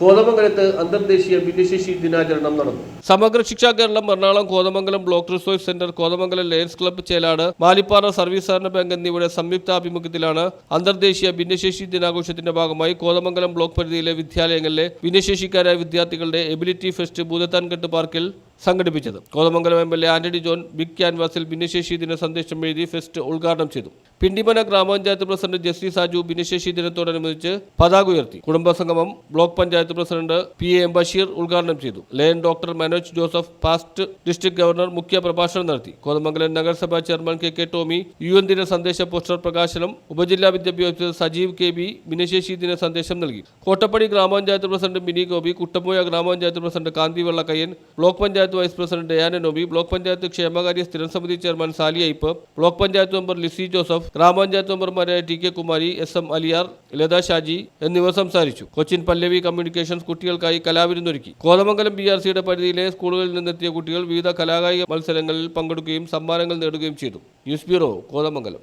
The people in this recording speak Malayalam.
കോതമംഗലത്ത് അന്തർദേശീയ ഭിന്നശേഷി ദിനാചരണം നടന്നു. Samagra Shiksha Keralam Ernakulam Kothamangalam block resource centre Kothamangalam lions club Cheladu Malipara service സഹകരണ ബാങ്ക് എന്നിവയുടെ സംയുക്താഭിമുഖ്യത്തിലാണ് അന്തർദേശീയ ഭിന്നശേഷി ദിനാഘോഷത്തിന്റെ ഭാഗമായി കോതമംഗലം ബ്ലോക്ക് പരിധിയിലെ വിദ്യാലയങ്ങളിലെ ഭിന്നശേഷിക്കാരായ വിദ്യാർത്ഥികളുടെ എബിലിറ്റി ഫെസ്റ്റ് ഭൂതത്താൻകെട്ട് പാർക്കിൽ സംഘടിപ്പിച്ചത്. Kothamangalam M L A Antony John big ക്യാൻവാസിൽ ഭിന്നശേഷി ദിന സന്ദേശം എഴുതി ഫെസ്റ്റ് ഉദ്ഘാടനം ചെയ്തു. പിണ്ടിമന ഗ്രാമപഞ്ചായത്ത് പ്രസിഡന്റ് ജസ്റ്റി സാജു ഭിന്നശേഷി ദിനത്തോടനുബന്ധിച്ച് പതാക ഉയർത്തി. കുടുംബസംഗമം block panchayat president P A Basheer ഉദ്ഘാടനം ചെയ്തു. Lion doctor Manoj Joseph past district governor മുഖ്യ പ്രഭാഷണം നടത്തി. കോതമംഗലം നഗരസഭാ chairman K K Tomy U N ദിന സന്ദേശ പോസ്റ്റർ പ്രകാശനം ഉപജില്ലാ വിദ്യാഭ്യാസ ഓഫീസർ സജീവ് കെ ബി ഭിന്നശേഷി ദിന സന്ദേശം നൽകി. കോട്ടപ്പടി ഗ്രാമപഞ്ചായത്ത് പ്രസിഡന്റ് മിനി ഗോപി കുട്ടമ്പോയ ഗ്രാമപഞ്ചായത്ത് president Kanthi Vellakkayyan block panchayat vice president Diana Noby block panchayat ക്ഷേമകാര്യ സ്ഥിരം സമിതി chairman Sally Eipe block panchayat member Lissy Joseph ഗ്രാമപഞ്ചായത്ത് മെമ്പർമാരായ T K Kumari S M Aliyar Latha Shaji എന്നിവർ സംസാരിച്ചു. കൊച്ചിൻ പല്ലവി കമ്മ്യൂണിക്കേഷൻസ് കുട്ടികൾക്കായി കലാവിരുന്നൊരുക്കി. കോതമംഗലം ബി ആർ സിയുടെ പരിധിയിലെ സ്കൂളുകളിൽ നിന്നെത്തിയ കുട്ടികൾ വിവിധ കലാകായിക മത്സരങ്ങളിൽ പങ്കെടുക്കുകയും സമ്മാനങ്ങൾ നേടുകയും ചെയ്തു. News bureau Kothamangalam.